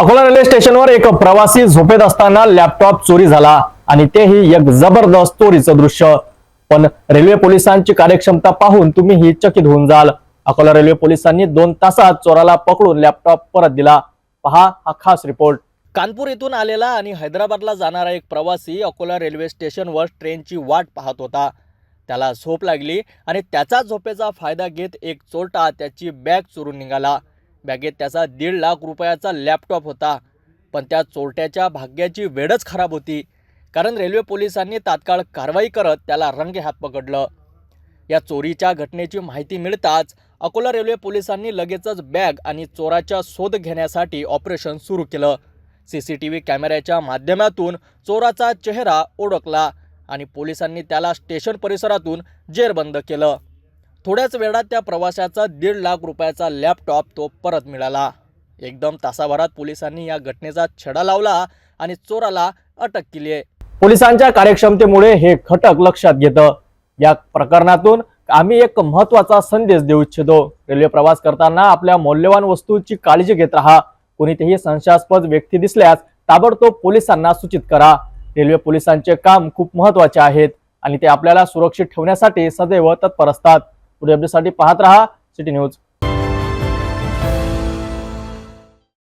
Akola railway स्टेशनवर एक प्रवासी झोपेत असताना लॅपटॉप चोरी झाला आणि तेही एक जबरदस्त चोरीचं दृश्य. पण रेल्वे पोलिसांची कार्यक्षमता पाहून तुम्ही ही चकित होऊन जाल. अकोला रेल्वे पोलिसांनी दोन तासात चोराला पकडून लॅपटॉप परत दिला. पहा हा खास रिपोर्ट. कानपूर येथून आलेला आणि हैदराबादला जाणारा एक प्रवासी अकोला रेल्वे स्टेशनवर ट्रेनची वाट पाहत होता. त्याला झोप लागली आणि त्याचा झोपेचा फायदा घेत एक चोरटा त्याची बॅग चोरून निघाला. बॅगेत त्याचा दीड लाख रुपयाचा लॅपटॉप होता. पण त्या चोरट्याच्या भाग्याची वेळच खराब होती. कारण रेल्वे पोलिसांनी तात्काळ कारवाई करत त्याला रंगेहात पकडलं. या चोरीच्या घटनेची माहिती मिळताच अकोला रेल्वे पोलिसांनी लगेचच बॅग आणि चोराच्या शोध घेण्यासाठी ऑपरेशन सुरू केलं. सी सी टी व्ही कॅमेऱ्याच्या माध्यमातून चोराचा चेहरा ओळखला आणि पोलिसांनी त्याला स्टेशन परिसरातून जेरबंद केलं. थोड्याच वेळात त्या प्रवाशाचा दीड लाख रुपयाचा लॅपटॉप तो परत मिळाला. एकदम तासाभरात पोलिसांनी या घटनेचा छडा लावला आणि चोराला अटक केली आहे. पोलिसांच्या कार्यक्षमतेमुळे हे खटक लक्षात घेतं. या प्रकरणातून आम्ही एक महत्त्वाचा संदेश देऊ इच्छितो. रेल्वे प्रवास करताना आपल्या मौल्यवान वस्तूची काळजी घेत राहा. कोणीतही संशयास्पद व्यक्ती दिसल्यास ताबडतोब पोलिसांना सूचित करा. रेल्वे पोलिसांचे काम खूप महत्त्वाचे आहेत आणि ते आपल्याला सुरक्षित ठेवण्यासाठी सदैव तत्पर असतात. पुढे अपडेटसाठी पाहत राहा. City news